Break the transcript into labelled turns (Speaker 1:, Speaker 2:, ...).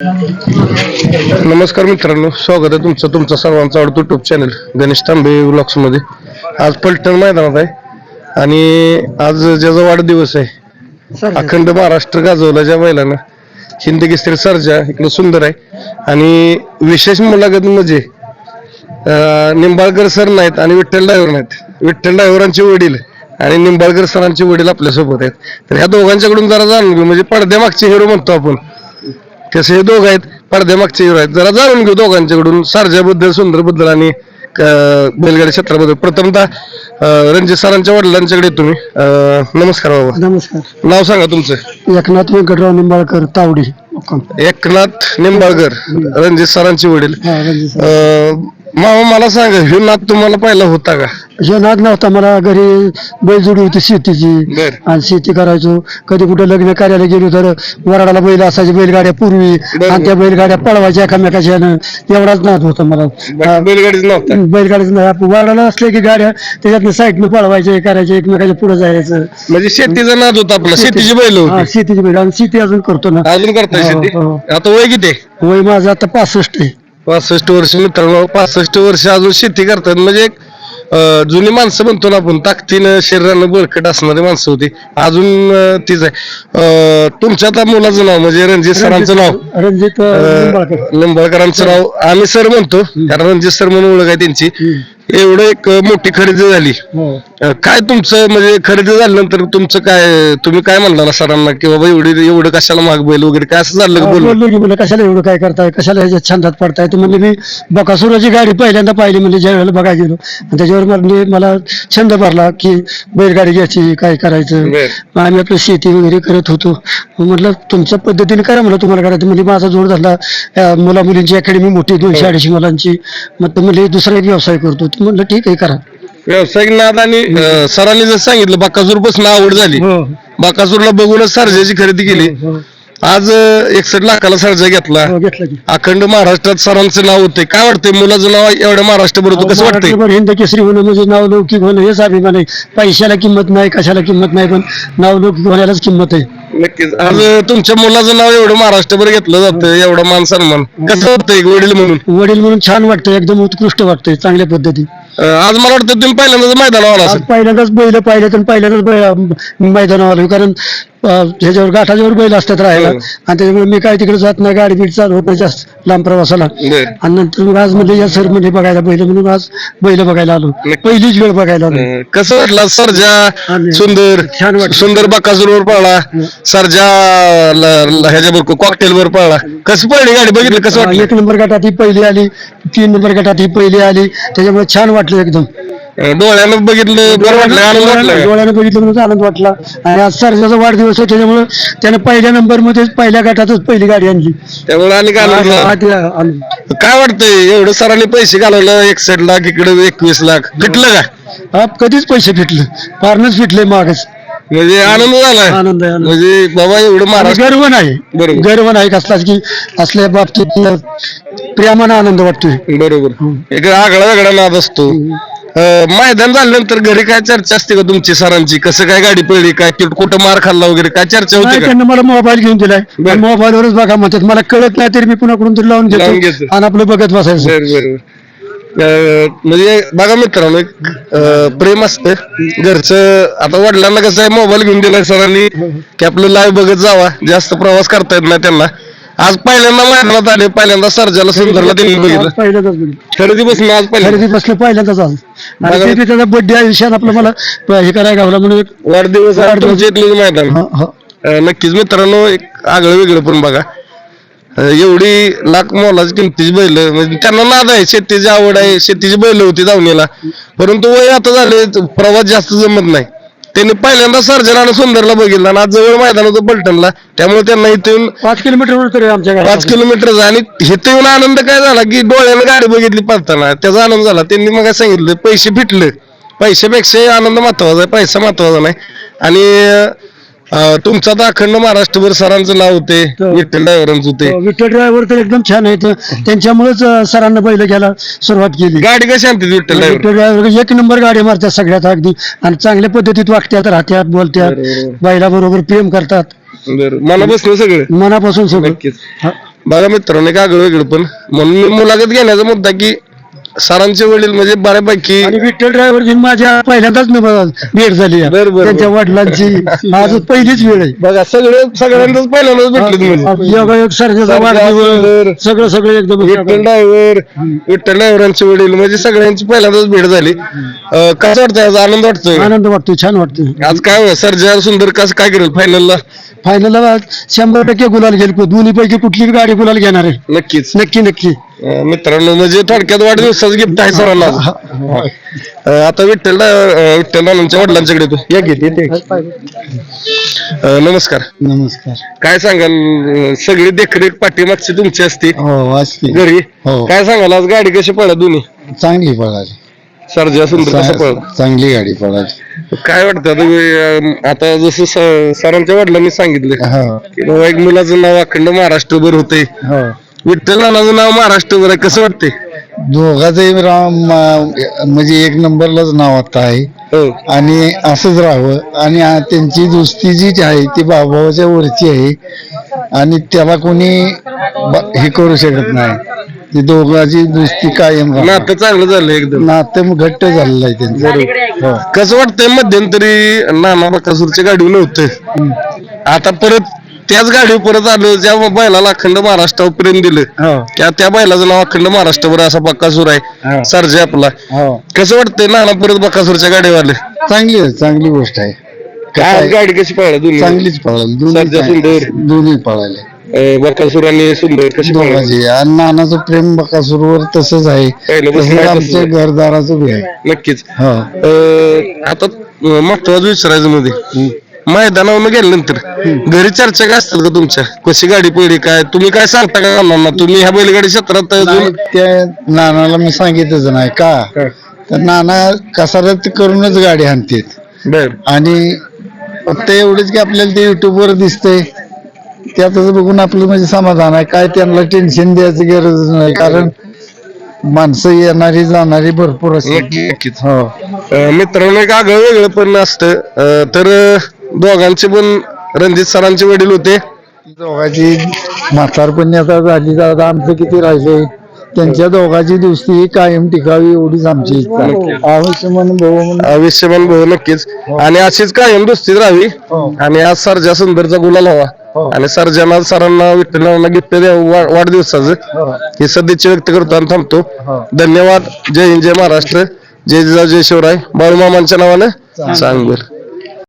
Speaker 1: नमस्कार मित्रांनो स्वागत आहे तुमचं तुमचा सर्वांचा आवडतो युट्यूब चॅनल गणेश तांबे मध्ये. आज पलटण मैदानात आहे आणि आज ज्याचा वाढदिवस आहे अखंड महाराष्ट्र गाजवला ज्या बैलानं. हिंद केसरी सर्जा इकडं सुंदर आहे. आणि विशेष मुलाखत म्हणजे निंबाळकर सर नाहीत आणि विठ्ठल ड्रायव्हर नाहीत. विठ्ठल ड्रायव्हरांचे वडील आणि निंबाळकर सरांचे वडील आपल्यासोबत आहेत. तर ह्या दोघांच्याकडून जरा जाणून घेऊ. म्हणजे पडद्यामागचे हिरो म्हणतो आपण. कसे हे दोघ आहेत? पडद्यामागचे हिरो आहेत. जरा जाणून घेऊ दोघांच्याकडून. सर्जाबद्दल सुंदरबद्दल आणि अं, बैलगाडी क्षेत्राबद्दल. प्रथमतः अं, रणजित सरांच्या वडिलांच्याकडे येतो तुम्ही नमस्कार बाबा.
Speaker 2: नमस्कार.
Speaker 1: नाव सांगा तुमचं.
Speaker 2: एकनाथ व्यंकटराव निंबाळकर तावडी. मुक्काम.
Speaker 1: एकनाथ निंबाळकर रणजित सरांचे वडील.
Speaker 2: हा, रणजित सर.
Speaker 1: अं, मामा मला सांगा हे नाद तुम्हाला पहिला होता का?
Speaker 2: हे नाद नव्हता मला घरी बैलजोडी होती शेतीची.
Speaker 1: बर.
Speaker 2: आणि शेती करायचो. कधी कुठे लग्न कार्याला गेलो तर वराडाला बैल असायची बैलगाड्या पूर्वी. आणि त्या बैलगाड्या पळवायच्या एकामेकाच्या एवढाच नाद होता मला.
Speaker 1: बैलगाडीच नव्हता?
Speaker 2: बैलगाडीच नाही. आपण वराडाला असले की गाड्या त्याच्यातनं साईडनं पळवायचे करायचे एकमेकाच्या पुढे जायचं.
Speaker 1: म्हणजे शेतीचा नाद होता आपला शेतीची बैल
Speaker 2: हा,
Speaker 1: होती
Speaker 2: शेतीची बैल. आणि शेती अजून करतो ना.
Speaker 1: अजून करताय
Speaker 2: हो,
Speaker 1: शेती?
Speaker 2: हो.
Speaker 1: आता वय किती? आहे?
Speaker 2: वय माझं आता पासष्ट आहे.
Speaker 1: पासष्ट वर्ष मित्रांनो पासष्ट वर्ष अजून शेती करतात. म्हणजे एक अं, जुनी माणसं म्हणतो ना आपण ताकदीनं शरीरानं बळकट असणारी माणसं होती. अजून तीच आहे. अं, तुमच्या आता मुलाचं नाव म्हणजे रणजित सरांचं नाव.
Speaker 2: रणजित अं, निंबाळकर.
Speaker 1: निंबाळकरांचं नाव. आम्ही सर म्हणतो कारण रणजित सर म्हणून ओळख आहे त्यांची. एवढं एक मोठी खरेदी झाली.
Speaker 2: हो.
Speaker 1: अं, काय तुमचं म्हणजे खरेदी झाल्यानंतर तुमचं काय तुम्ही काय म्हणला ना सरांना की बाबा एवढी एवढं कशाला महाग बैल वगैरे काय असं झालं का बोलू
Speaker 2: बोललो की म्हणलं कशाला एवढं काय करताय कशाला ह्याच्यात छंदात पडताय? तर म्हणले मी बकासुराची गाडी पहिल्यांदा पाहिली म्हणजे ज्या वेळेला बघायला गेलो. आणि त्याच्यावर म्हणजे मला छंद भरला की बैलगाडी घ्यायची काय करायचं?
Speaker 1: बर.
Speaker 2: मग आम्ही आपलं शेती वगैरे करत होतो. मग म्हटलं तुमच्या पद्धतीने करा म्हणलं तुम्हाला करायचं. म्हणजे माझा जोड झाला मुला मुलींची अकॅडमी मोठी दोनशे अडीचशे मुलांची. मग तर म्हणले दुसरा एक व्यवसाय करतो. म्हणलं ठीक आहे करा.
Speaker 1: व्यावसायिक नाद आणि अं, सरांनी जर सांगितलं बाकासूरपासून आवड झाली.
Speaker 2: हो.
Speaker 1: बाकासूरला बघूनच सर्जाची खरेदी केली.
Speaker 2: हो,
Speaker 1: आज एकसठ लाखाला सर्जा घेतला.
Speaker 2: हो, घेतलं की.
Speaker 1: अखंड महाराष्ट्रात सरांचं नाव होते काय वाटतंय? मुलाचं नाव एवढ्या महाराष्ट्रभर होतं कसं वाटतंय
Speaker 2: महाराष्ट्रभर हिंद केसरी होणं म्हणजे नाव लौकिक होणं हेच अभिमान आहे. पैशाला किंमत नाही कशाला किंमत नाही पण नाव लौकिक होण्यालाच किंमत आहे.
Speaker 1: नक्कीच. आज तुमच्या मुलाचं नाव एवढं महाराष्ट्रभर घेतलं जातं एवढा मान सन्मान. कसं वाटतंय वडील म्हणून?
Speaker 2: वडील म्हणून छान वाटतं एकदम उत्कृष्ट वाटतंय चांगल्या पद्धती
Speaker 1: अं, आज मला वाटतं तुम्ही पहिल्यांदाच मैदानावर आला
Speaker 2: आज
Speaker 1: असेल
Speaker 2: पहिल्यांदाच बैल पाहिलं तर पहिल्यांदाच मैदानावर आलो. कारण ह्याच्यावर गाठाच्यावर बैल असतात राहायला. आणि त्याच्यामुळे मी काय तिकडे जात नाही गाडी बीड चालू होत नाही जास्त लांब प्रवासाला.
Speaker 1: बर.
Speaker 2: आणि नंतर मग आज म्हणजे या सर म्हणजे बघायला बैल म्हणून आज बैल बघायला आलो.
Speaker 1: नक्की.
Speaker 2: पहिलीच वेळ बघायला आलो.
Speaker 1: अं, कसं वाटलं सर्जा
Speaker 2: आणि-
Speaker 1: सुंदर
Speaker 2: छान वाटलं.
Speaker 1: सुंदर बाकासूरवर पळला. सर्जा ह्याच्याबरोबर कॉकटेल वर पळला. कसं पळली गाडी? बघितलं कसं वाटलं?
Speaker 2: एक नंबर गटात ही पहिली आली तीन नंबर गटात ही पहिली आली. त्याच्यामुळे छान वाटलं एकदम.
Speaker 1: डोळ्यानं बघितलं बरं वाटलं आनंद वाटला?
Speaker 2: डोळ्यानं बघितलं म्हणून आनंद वाटला. आणि आज सरजाचा वाढदिवस आहे त्याच्यामुळे त्यानं पहिल्या नंबरमध्ये पहिल्या गटातच पहिली गाडी आणली.
Speaker 1: त्यामुळे आणि काय वाटतंय? एवढं सरांनी पैसे घालवलं एकसठ लाख इकडे एकवीस लाख. फिटलं का?
Speaker 2: हा, कधीच पैसे फिटले फारनच फिटले मागच.
Speaker 1: म्हणजे आनंद झाला.
Speaker 2: आनंद आहे आनंद.
Speaker 1: म्हणजे बाबा एवढं
Speaker 2: आणि
Speaker 1: महाराष्ट्र
Speaker 2: गर्व नाही.
Speaker 1: बरोबर.
Speaker 2: गर्व नाही कसलाच की असल्या बाबतीत प्रेमानं आनंद वाटतोय.
Speaker 1: बरोबर. एक आगळा वेगळा नाद असतो. मैदान झाल्यानंतर घरी काय चर्चा असते का तुमची सरांची? कसं काय गाडी पडली काय तिथं कुठं मार खाल्ला वगैरे काय चर्चा होती
Speaker 2: नाही,
Speaker 1: का?
Speaker 2: त्यांनी मला मोबाईल घेऊन दिलाय.
Speaker 1: बरं.
Speaker 2: मोबाईलवरच बघा म्हणतात मला कळत नाही तरी मी कुणाकडून तरी लावून
Speaker 1: लावून
Speaker 2: घेतो.
Speaker 1: घेतो.
Speaker 2: आणि आपलं बघत बसायचं.
Speaker 1: बरं बरोबर अं, म्हणजे बघा मित्रांनो एक अं, प्रेम असतं. घरचं आता वडिलांना कसं आहे मोबाईल घेऊन दिलाय सरांनी की आपलं लाईव्ह बघत जावा. जास्त प्रवास करता येत नाही त्यांना. आज पहिल्यांदा मैदानात आले पहिल्यांदा सर्जाला सुंदरला त्यांनी बघितलं
Speaker 2: आज पहिल्यांदाच बघितलं.
Speaker 1: खरेदी बसून आज पहिल्यांदा
Speaker 2: खरेदी बसलं पहिल्यांदाच आज आणि
Speaker 1: बघा.
Speaker 2: ते बी त्याचा बर्थडे आयुष्यात आपलं मला हे करायला गावला म्हणून एक-
Speaker 1: वाढदिवस. तुमच्या इथलं मैदान
Speaker 2: हा, हा.
Speaker 1: अं, नक्कीच मित्रांनो एक आगळं वेगळं पण बघा अं, एवढी लाख मोलाची किमतीची बैल म्हणजे त्यांना नाद आहे शेतीची आवड आहे शेतीची बैल होती धावणीला परंतु वय आता झाले प्रवास जास्त जमत नाही त्यांनी पहिल्यांदा सर्जनानं सुंदरला बघितला आणि आज जवळ मैदान होतं पलटणला त्यामुळे त्यांना इथे येऊन
Speaker 2: पाच तरी आमच्या
Speaker 1: पाच
Speaker 2: गावात
Speaker 1: किलोमीटर आणि इथे येऊन आनंद काय झाला की डोळ्यानं गाडी बघितली पळताना. त्याचा आनंद झाला. त्यांनी मग सांगितलं पैसे फिटले पैशापेक्षा आनंद महत्त्वाचा आहे पैसा महत्त्वाचा नाही. आणि अं, तुमचा तर अखंड महाराष्ट्रभर सरांचं नाव होते
Speaker 2: हो.
Speaker 1: विठ्ठल ड्रायव्हरांचं होते.
Speaker 2: विठ्ठल ड्रायव्हर तर एकदम छान आहेत. त्यांच्यामुळेच अं, सरांना बैल घ्यायला सुरुवात केली.
Speaker 1: गाडी कशी आणते विठ्ठल ड्रायव्हर?
Speaker 2: विठ्ठल ड्रायव्हर एक नंबर गाडी मारतात सगळ्यात अगदी. आणि चांगल्या पद्धतीत वागतात राहत्यात बोलत्यात
Speaker 1: बरोबर.
Speaker 2: बैलाबरोबर प्रेम करतात.
Speaker 1: बरं. मला बसलं सगळं?
Speaker 2: मनापासून सगळं.
Speaker 1: नक्कीच.
Speaker 2: हा.
Speaker 1: बघा मित्रांनो एक आगळं वेगळं पण. म्हणून मी मुलाखत घेण्याचा मुद्दा की सरांचे वडील म्हणजे बऱ्यापैकी
Speaker 3: आणि विठ्ठल ड्रायव्हरची माझ्या पहिल्यांदाच न- भेट झाली आहे.
Speaker 1: बरं, बरं,
Speaker 3: त्यांच्या वडिलांची. आज पहिलीच वेळ आहे.
Speaker 1: बघा सगळे सगळ्यांनाच पहिल्यांदाच भेटले म्हणजे
Speaker 3: योगायोग वाढदिवस. सगळं सगळं एकदम
Speaker 1: विठ्ठल ड्रायव्हर विठ्ठल ड्रायव्हरांचे वडील म्हणजे सगळ्यांची पहिल्यांदाच भेट झाली. अं, कसं वाटतंय आज? आनंद वाटतोय?
Speaker 3: आनंद वाटतो छान वाटतो
Speaker 1: आज काय होय? सर्जा सुंदर कसं काय करेल फायनलला
Speaker 3: फायनलला शंभर टक्के गुलाल घेईल दोन्ही पैकी कुठली गाडी गुलाल घेणार आहे?
Speaker 1: नक्कीच.
Speaker 3: नक्की नक्की.
Speaker 1: अं, मित्रांनो म्हणजे थोडक्यात वाढदिवसाचं गिफ्ट आहे सरांना. अं, आता विठ्ठल अं, विठ्ठल नानांच्या वडिलांच्याकडे येतो. या घेते नमस्कार.
Speaker 3: नमस्कार.
Speaker 1: काय सांगाल अं, सगळी देखरेख पाठीमागची तुमची असते.
Speaker 3: हो वाचते
Speaker 1: घरी.
Speaker 3: हो.
Speaker 1: काय सांगाल आज गाडी कशी पडला दोन्ही?
Speaker 3: चांगली पळाली.
Speaker 1: सर्जा सुंदर कसं
Speaker 3: चांगली गाडी पळाली.
Speaker 1: काय वाटतं? आता जसं स- सरांच्या वडिलांनी सांगितलं
Speaker 3: हो.
Speaker 1: की बाबा एक मुलाचं नाव अखंड महाराष्ट्रभर होते
Speaker 3: हो.
Speaker 1: विठ्ठल नानाचं नाव महाराष्ट्रभर आहे. कसं वाटतंय?
Speaker 3: दोघांचंही राम म्हणजे एक नंबरलाच नाव आता आहे.
Speaker 1: हो.
Speaker 3: आणि असंच राहावं. आणि आ- त्यांची दोस्ती जी आहे ती भावाच्या वरची आहे. आणि त्याला कोणी ब- हे करू शकत नाही. ती दोघांची दोस्ती कायम राहणार.
Speaker 1: नातं चांगलं झालं एकदम.
Speaker 3: नातं मग घट्ट झालेलं आहे त्यांचं. हो.
Speaker 1: कसं वाटतंय मध्यंतरी नाना बकासूरच्या गाडीवर नव्हतं? आता परत त्याच गाडीवर परत आलो ज्या बैलाला अखंड महाराष्ट्रावर प्रेम दिलं.
Speaker 3: हो.
Speaker 1: त्या त्या बैलाचं नाव अखंड महाराष्ट्रभर असा बकासूर आहे.
Speaker 3: हो.
Speaker 1: सरजे आपला.
Speaker 3: हो.
Speaker 1: कसं वाटतंय नाना परत बकासूरच्या गाडीवर आले?
Speaker 3: चांगली आहे चांगली गोष्ट आहे. कसं
Speaker 1: काय
Speaker 3: आहे?
Speaker 1: गाडी कशी पाहिजे
Speaker 3: चांगलीच पळाली. दोन्ही
Speaker 1: सर्जा
Speaker 3: चांगली-. दोन्ही पळाले.
Speaker 1: अं, बकासूर आणि सुंदर कशी पाहिजे
Speaker 3: दोघांची आणि नानाचं प्रेम बकासूरवर तसंच आहे. आमच्या
Speaker 1: तसंच.
Speaker 3: घरदाराचं बी आहे.
Speaker 1: नक्कीच.
Speaker 3: हो.
Speaker 1: अं, आता महत्वाचं विचारायचं मध्ये. मैदानावर गेल्यानंतर घरी चर्चा काय असतात का तुमच्या? कशी गाडी पडली काय? तुम्ही काय सांगता का ना तुम्ही ह्या बैलगाडी क्षेत्रात
Speaker 3: नाही,
Speaker 1: अजून
Speaker 3: त्या नानाला मी सांगितलंच नाही. का? तर नाना कसारत करूनच गाडी आणतात.
Speaker 1: बर.
Speaker 3: आणि फक्त एवढंच की आपल्याला ते युट्यूबवर दिसतंय. त्यातच बघून आपलं म्हणजे समाधान आहे. काय त्यांना टेन्शन द्यायची गरज नाही. कारण माणसं येणारी जाणारी भरपूर
Speaker 1: नक्की नक्कीच.
Speaker 3: हो.
Speaker 1: अं, मित्रांनो एक आगळं वेगळं पण असतं. अं, तर अं, दोघांचे पण रणजित सरांचे वडील होते.
Speaker 3: दोघांची म्हातारपणी आता झाली. दादा आमचं किती राहिले त्यांच्या दोघांची दोस्ती ही कायम टिकावी एवढीच आमची इच्छा आहे. आवश्य म्हणून भाऊ म्हणून.
Speaker 1: आयुष्यमान भाऊ नक्कीच. आणि अशीच कायम दुस्तीत राहावी.
Speaker 3: हो.
Speaker 1: आणि आज सर्जा सुंदरचा गुलाल
Speaker 3: हो.
Speaker 1: हवा. आणि सर्जाना सरांना विठ्ठलांना गिफ्ट द्यावं वा- वाढदिवसाचं
Speaker 3: हो.
Speaker 1: हे सदिच्छा व्यक्त करतो आणि थांबतो.
Speaker 3: हो.
Speaker 1: धन्यवाद. जय हिंद जय महाराष्ट्र. जय जिजाऊ जय शिवराय. बाळूमामांच्या नावानं सांग बरं.